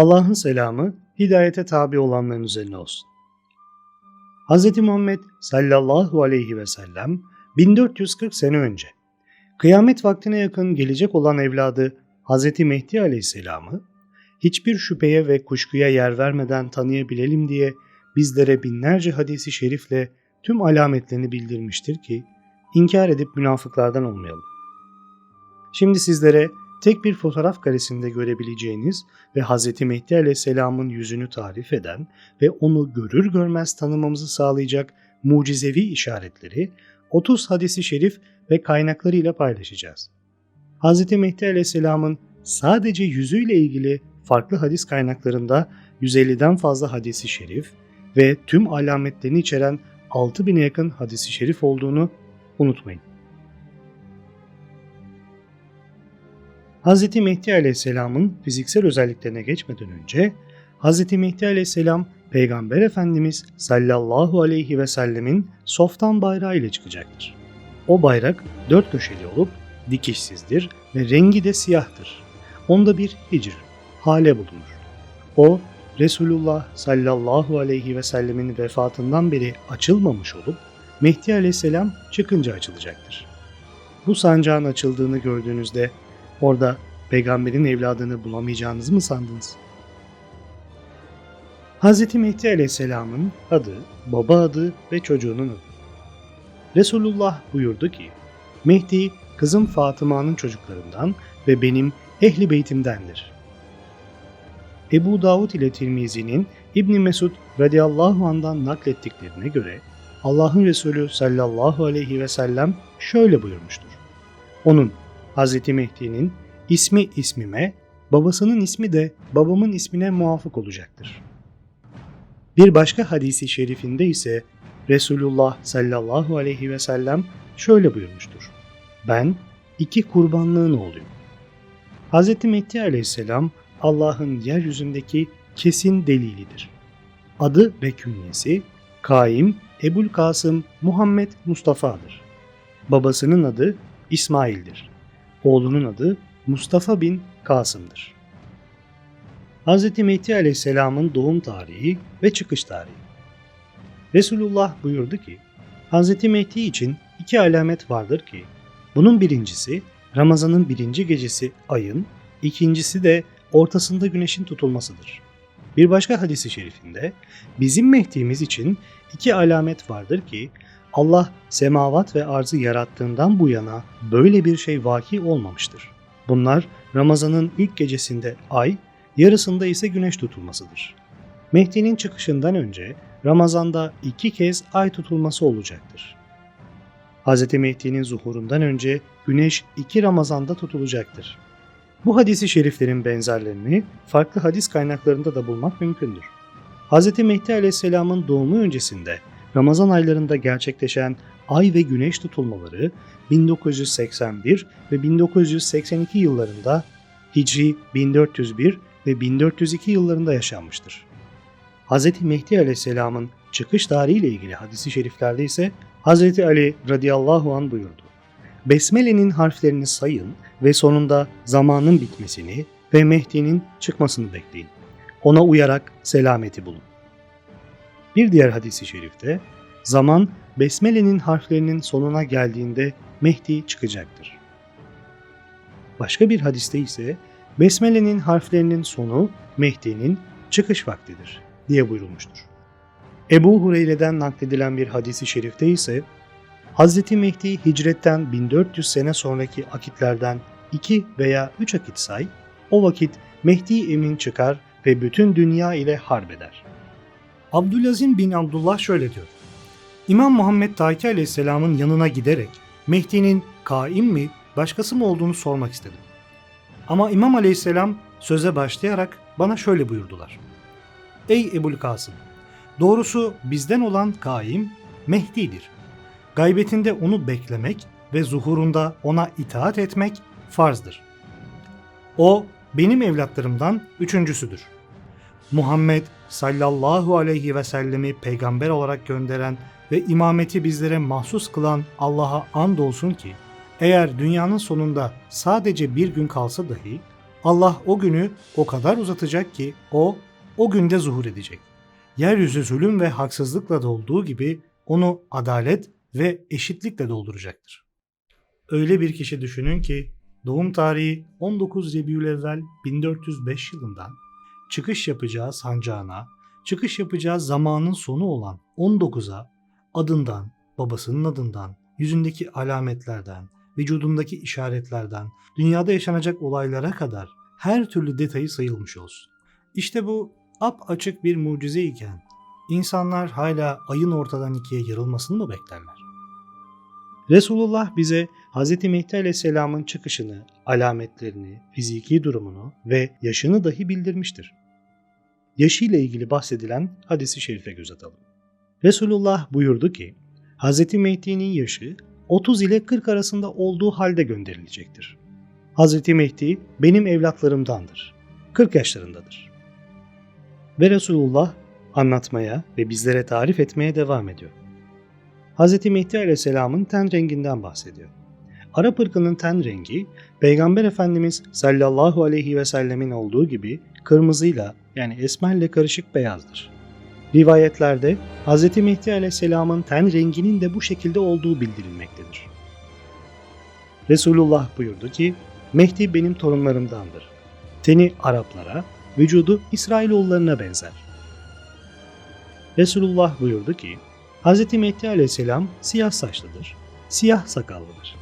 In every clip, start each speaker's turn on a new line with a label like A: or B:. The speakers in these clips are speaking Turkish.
A: Allah'ın selamı hidayete tabi olanların üzerine olsun. Hz. Muhammed sallallahu aleyhi ve sellem 1440 sene önce kıyamet vaktine yakın gelecek olan evladı Hz. Mehdi aleyhisselamı hiçbir şüpheye ve kuşkuya yer vermeden tanıyabilelim diye bizlere binlerce hadisi şerifle tüm alametlerini bildirmiştir ki inkar edip münafıklardan olmayalım. Şimdi sizlere tek bir fotoğraf karesinde görebileceğiniz ve Hz. Mehdi Aleyhisselam'ın yüzünü tarif eden ve onu görür görmez tanımamızı sağlayacak mucizevi işaretleri 30 hadisi şerif ve kaynaklarıyla paylaşacağız. Hz. Mehdi Aleyhisselam'ın sadece yüzüyle ilgili farklı hadis kaynaklarında 150'den fazla hadisi şerif ve tüm alametlerini içeren 6000'e yakın hadisi şerif olduğunu unutmayın. Hz. Mehdi Aleyhisselam'ın fiziksel özelliklerine geçmeden önce Hz. Mehdi Aleyhisselam Peygamber Efendimiz sallallahu aleyhi ve sellemin softan bayrağı ile çıkacaktır. O bayrak dört köşeli olup dikişsizdir ve rengi de siyahtır. Onda bir hicr, hale bulunur. O Resulullah sallallahu aleyhi ve sellemin vefatından beri açılmamış olup Mehdi aleyhisselam çıkınca açılacaktır. Bu sancağın açıldığını gördüğünüzde orada peygamberin evladını bulamayacağınızı mı sandınız? Hz. Mehdi aleyhisselamın adı, baba adı ve çocuğunun adı. Resulullah buyurdu ki, Mehdi kızım Fatıma'nın çocuklarından ve benim ehli beytimdendir. Ebu Davud ile Tirmizi'nin İbn Mesud radıyallahu andan naklettiklerine göre Allah'ın Resulü sallallahu aleyhi ve sellem şöyle buyurmuştur. Onun, Hz. Mehdi'nin ismi ismime, babasının ismi de babamın ismine muvafık olacaktır. Bir başka hadisi şerifinde ise Resulullah sallallahu aleyhi ve sellem şöyle buyurmuştur. Ben iki kurbanlığın oğluyum. Hz. Mehdi aleyhisselam Allah'ın yeryüzündeki kesin delilidir. Adı ve künyesi Kaim Ebul Kasım Muhammed Mustafa'dır. Babasının adı İsmail'dir. Oğlunun adı Mustafa bin Kasım'dır. Hz. Mehdi Aleyhisselam'ın doğum tarihi ve çıkış tarihi. Resulullah buyurdu ki, Hz. Mehdi için iki alamet vardır ki, bunun birincisi Ramazan'ın birinci gecesi ayın, ikincisi de ortasında güneşin tutulmasıdır. Bir başka hadisi şerifinde bizim Mehdi'miz için iki alamet vardır ki Allah semavat ve arzı yarattığından bu yana böyle bir şey vaki olmamıştır. Bunlar Ramazan'ın ilk gecesinde ay, yarısında ise güneş tutulmasıdır. Mehdi'nin çıkışından önce Ramazan'da iki kez ay tutulması olacaktır. Hz. Mehdi'nin zuhurundan önce güneş iki Ramazan'da tutulacaktır. Bu hadisi şeriflerin benzerlerini farklı hadis kaynaklarında da bulmak mümkündür. Hz. Mehdi Aleyhisselam'ın doğumu öncesinde Ramazan aylarında gerçekleşen ay ve güneş tutulmaları 1981 ve 1982 yıllarında Hicri 1401 ve 1402 yıllarında yaşanmıştır. Hz. Mehdi Aleyhisselam'ın çıkış tarihiyle ilgili hadisi şeriflerde ise Hz. Ali radıyallahu an buyurdu. Besmele'nin harflerini sayın ve sonunda zamanın bitmesini ve Mehdi'nin çıkmasını bekleyin. Ona uyarak selameti bulun. Bir diğer hadisi şerifte zaman Besmele'nin harflerinin sonuna geldiğinde Mehdi çıkacaktır. Başka bir hadiste ise Besmele'nin harflerinin sonu Mehdi'nin çıkış vaktidir diye buyurulmuştur. Ebu Hureyre'den nakledilen bir hadisi şerifte ise Hz. Mehdi hicretten 1400 sene sonraki akitlerden 2 veya 3 akit say, o vakit Mehdi Emin çıkar ve bütün dünya ile harp eder. Abdülazim bin Abdullah şöyle diyor. İmam Muhammed Taki Aleyhisselam'ın yanına giderek Mehdi'nin kaim mi başkası mı olduğunu sormak istedim. Ama İmam Aleyhisselam söze başlayarak bana şöyle buyurdular. Ey Ebul Kasım! Doğrusu bizden olan kaim Mehdi'dir. Gaybetinde onu beklemek ve zuhurunda ona itaat etmek farzdır. O benim evlatlarımdan üçüncüsüdür. Muhammed sallallahu aleyhi ve sellemi peygamber olarak gönderen ve imameti bizlere mahsus kılan Allah'a and olsun ki eğer dünyanın sonunda sadece bir gün kalsa dahi Allah o günü o kadar uzatacak ki o o günde zuhur edecek. Yeryüzü zulüm ve haksızlıkla dolduğu gibi onu adalet ve eşitlikle dolduracaktır. Öyle bir kişi düşünün ki doğum tarihi 19 Rebiülevvel 1405 yılından çıkış yapacağı sancağına, çıkış yapacağı zamanın sonu olan 19'a adından, babasının adından, yüzündeki alametlerden, vücudundaki işaretlerden, dünyada yaşanacak olaylara kadar her türlü detayı sayılmış olsun. İşte bu ap açık bir mucize iken insanlar hala ayın ortadan ikiye yarılmasını mı beklerler? Resulullah bize Hz. Mehdi Aleyhisselam'ın çıkışını, alametlerini, fiziki durumunu ve yaşını dahi bildirmiştir. Yaşıyla ilgili bahsedilen hadisi şerife göz atalım. Resulullah buyurdu ki, Hz. Mehdi'nin yaşı 30 ile 40 arasında olduğu halde gönderilecektir. Hz. Mehdi benim evlatlarımdandır. 40 yaşlarındadır. Ve Resulullah anlatmaya ve bizlere tarif etmeye devam ediyor. Hz. Mehdi Aleyhisselam'ın ten renginden bahsediyor. Arap ırkının ten rengi, Peygamber Efendimiz sallallahu aleyhi ve sellemin olduğu gibi kırmızıyla yani esmerle karışık beyazdır. Rivayetlerde Hz. Mehdi Aleyhisselam'ın ten renginin de bu şekilde olduğu bildirilmektedir. Resulullah buyurdu ki, Mehdi benim torunlarımdandır. Teni Araplara, vücudu İsrailoğullarına benzer. Resulullah buyurdu ki, Hz. Mehdi Aleyhisselam siyah saçlıdır, siyah sakallıdır.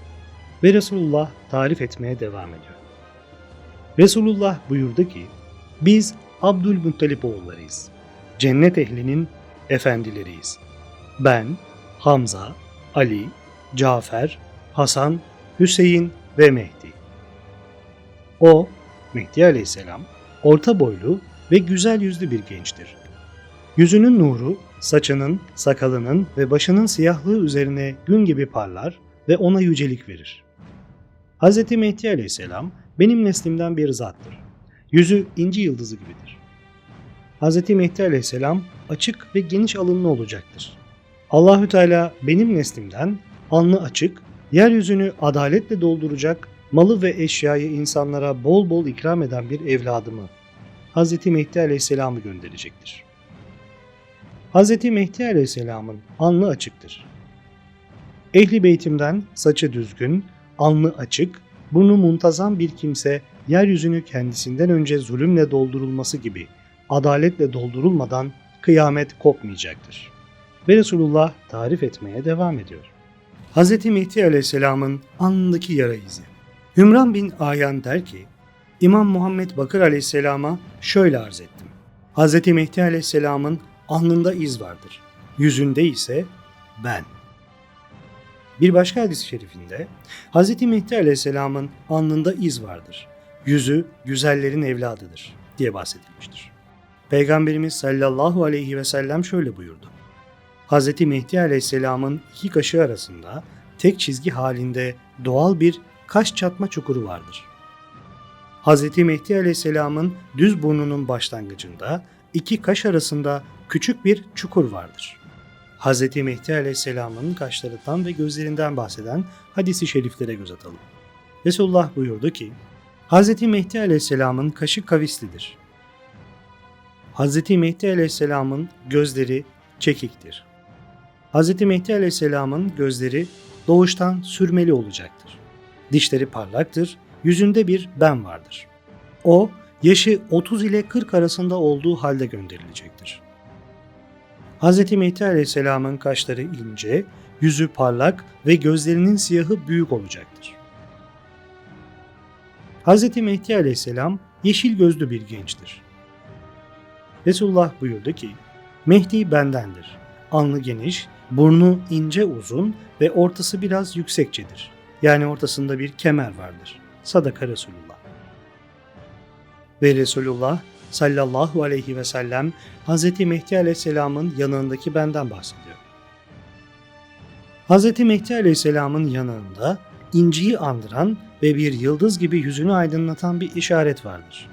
A: Ve Resulullah tarif etmeye devam ediyor. Resulullah buyurdu ki, biz Abdülmuttalip oğullarıyız. Cennet ehlinin efendileriyiz. Ben, Hamza, Ali, Cafer, Hasan, Hüseyin ve Mehdi. O, Mehdi aleyhisselam, orta boylu ve güzel yüzlü bir gençtir. Yüzünün nuru, saçının, sakalının ve başının siyahlığı üzerine gün gibi parlar ve ona yücelik verir. Hz. Mehdi aleyhisselam benim neslimden bir zattır. Yüzü inci yıldızı gibidir. Hz. Mehdi aleyhisselam açık ve geniş alınlı olacaktır. Allahü Teala benim neslimden alnı açık, yeryüzünü adaletle dolduracak, malı ve eşyayı insanlara bol bol ikram eden bir evladımı, Hz. Mehdi aleyhisselamı gönderecektir. Hz. Mehdi aleyhisselamın alnı açıktır. Ehli beytimden saçı düzgün, alnı açık, burnu muntazam bir kimse yeryüzünü kendisinden önce zulümle doldurulması gibi adaletle doldurulmadan kıyamet kopmayacaktır. Ve Resulullah tarif etmeye devam ediyor. Hz. Mehdi Aleyhisselam'ın alnındaki yara izi. Hümran bin Ayan der ki, İmam Muhammed Bakır Aleyhisselam'a şöyle arz ettim. Hz. Mehdi Aleyhisselam'ın alnında iz vardır. Yüzünde ise ben. Bir başka hadis-i şerifinde Hz. Mehdi Aleyhisselam'ın alnında iz vardır. Yüzü güzellerin evladıdır diye bahsedilmiştir. Peygamberimiz sallallahu aleyhi ve sellem şöyle buyurdu. Hz. Mehdi Aleyhisselam'ın iki kaşı arasında tek çizgi halinde doğal bir kaş çatma çukuru vardır. Hz. Mehdi Aleyhisselam'ın düz burnunun başlangıcında iki kaş arasında küçük bir çukur vardır. Hz. Mehdi Aleyhisselam'ın kaşlarından ve gözlerinden bahseden hadisi şeriflere göz atalım. Resulullah buyurdu ki, Hz. Mehdi Aleyhisselam'ın kaşı kavislidir. Hz. Mehdi Aleyhisselam'ın gözleri çekiktir. Hz. Mehdi Aleyhisselam'ın gözleri doğuştan sürmeli olacaktır. Dişleri parlaktır, yüzünde bir ben vardır. O, yaşı 30 ile 40 arasında olduğu halde gönderilecektir. Hz. Mehdi Aleyhisselam'ın kaşları ince, yüzü parlak ve gözlerinin siyahı büyük olacaktır. Hz. Mehdi Aleyhisselam yeşil gözlü bir gençtir. Resulullah buyurdu ki, Mehdi bendendir. Alnı geniş, burnu ince uzun ve ortası biraz yüksekçedir. Yani ortasında bir kemer vardır. Sadaka Resulullah. Ve Resulullah sallallahu aleyhi ve sellem Hz. Mehdi aleyhisselamın yanındaki benden bahsediyor. Hz. Mehdi aleyhisselamın yanında inciyi andıran ve bir yıldız gibi yüzünü aydınlatan bir işaret vardır.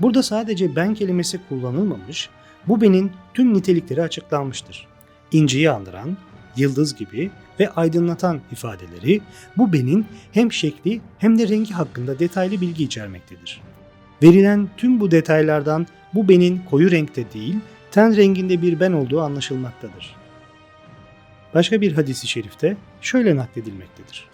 A: Burada sadece ben kelimesi kullanılmamış, bu benin tüm nitelikleri açıklanmıştır. İnciyi andıran, yıldız gibi ve aydınlatan ifadeleri bu benin hem şekli hem de rengi hakkında detaylı bilgi içermektedir. Verilen tüm bu detaylardan bu benin koyu renkte değil, ten renginde bir ben olduğu anlaşılmaktadır. Başka bir hadisi şerifte şöyle nakledilmektedir.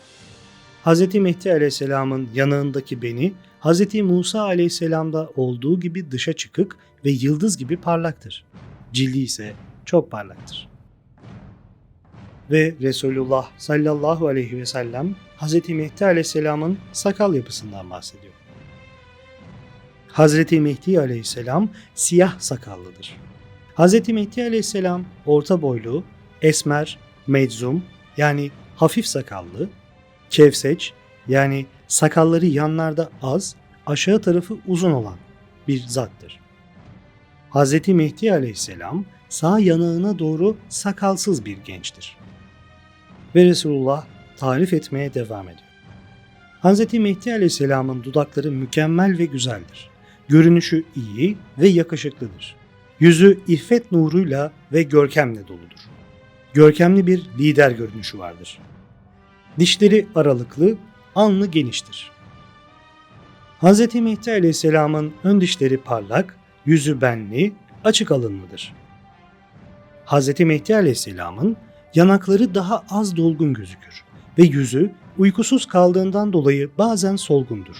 A: Hz. Mehdi aleyhisselamın yanağındaki beni Hz. Musa aleyhisselamda olduğu gibi dışa çıkık ve yıldız gibi parlaktır. Cildi ise çok parlaktır. Ve Resulullah sallallahu aleyhi ve sellem Hz. Mehdi aleyhisselamın sakal yapısından bahsediyor. Hz. Mehdi aleyhisselam siyah sakallıdır. Hz. Mehdi aleyhisselam orta boylu, esmer, meczum yani hafif sakallı, kevseç yani sakalları yanlarda az, aşağı tarafı uzun olan bir zattır. Hz. Mehdi aleyhisselam sağ yanağına doğru sakalsız bir gençtir. Ve Resulullah tarif etmeye devam ediyor. Hz. Mehdi aleyhisselamın dudakları mükemmel ve güzeldir. Görünüşü iyi ve yakışıklıdır. Yüzü iffet nuruyla ve görkemle doludur. Görkemli bir lider görünüşü vardır. Dişleri aralıklı, alnı geniştir. Hz. Mehdi aleyhisselamın ön dişleri parlak, yüzü benli, açık alınlıdır. Hz. Mehdi aleyhisselamın yanakları daha az dolgun gözükür ve yüzü uykusuz kaldığından dolayı bazen solgundur.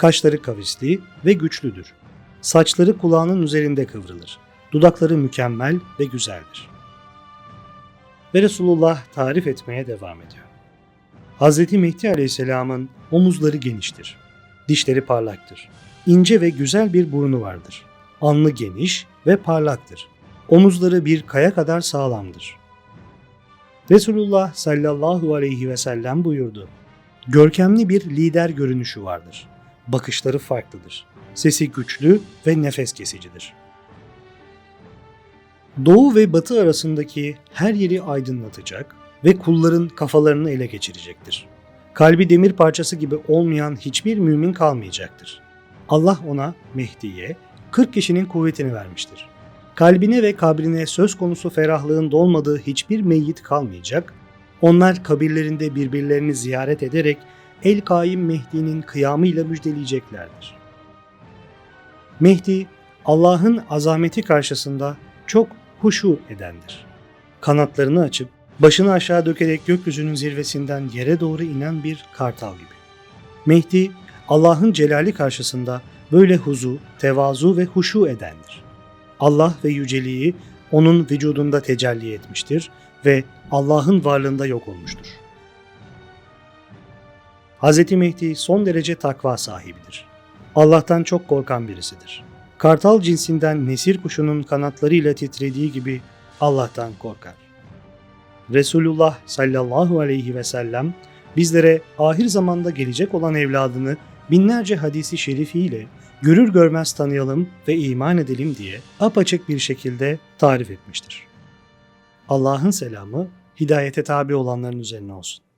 A: Kaşları kavisli ve güçlüdür. Saçları kulağının üzerinde kıvrılır. Dudakları mükemmel ve güzeldir. Ve Resulullah tarif etmeye devam ediyor. Hz. Mehdi Aleyhisselam'ın omuzları geniştir. Dişleri parlaktır. İnce ve güzel bir burnu vardır. Alnı geniş ve parlaktır. Omuzları bir kaya kadar sağlamdır. Resulullah sallallahu aleyhi ve sellem buyurdu. Görkemli bir lider görünüşü vardır. Bakışları farklıdır. Sesi güçlü ve nefes kesicidir. Doğu ve batı arasındaki her yeri aydınlatacak ve kulların kafalarını ele geçirecektir. Kalbi demir parçası gibi olmayan hiçbir mümin kalmayacaktır. Allah ona Mehdi'ye 40 kişinin kuvvetini vermiştir. Kalbine ve kabrine söz konusu ferahlığın dolmadığı hiçbir meyyit kalmayacak. Onlar kabirlerinde birbirlerini ziyaret ederek El Kaim Mehdi'nin kıyamıyla müjdeleyeceklerdir. Mehdi, Allah'ın azameti karşısında çok huşu edendir. Kanatlarını açıp başını aşağı dökerek gökyüzünün zirvesinden yere doğru inen bir kartal gibi. Mehdi, Allah'ın celali karşısında böyle huzu, tevazu ve huşu edendir. Allah ve yüceliği onun vücudunda tecelli etmiştir ve Allah'ın varlığında yok olmuştur. Hz. Mehdi son derece takva sahibidir. Allah'tan çok korkan birisidir. Kartal cinsinden nesir kuşunun kanatlarıyla titrediği gibi Allah'tan korkar. Resulullah sallallahu aleyhi ve sellem bizlere ahir zamanda gelecek olan evladını binlerce hadisi şerifiyle görür görmez tanıyalım ve iman edelim diye apaçık bir şekilde tarif etmiştir. Allah'ın selamı hidayete tabi olanların üzerine olsun.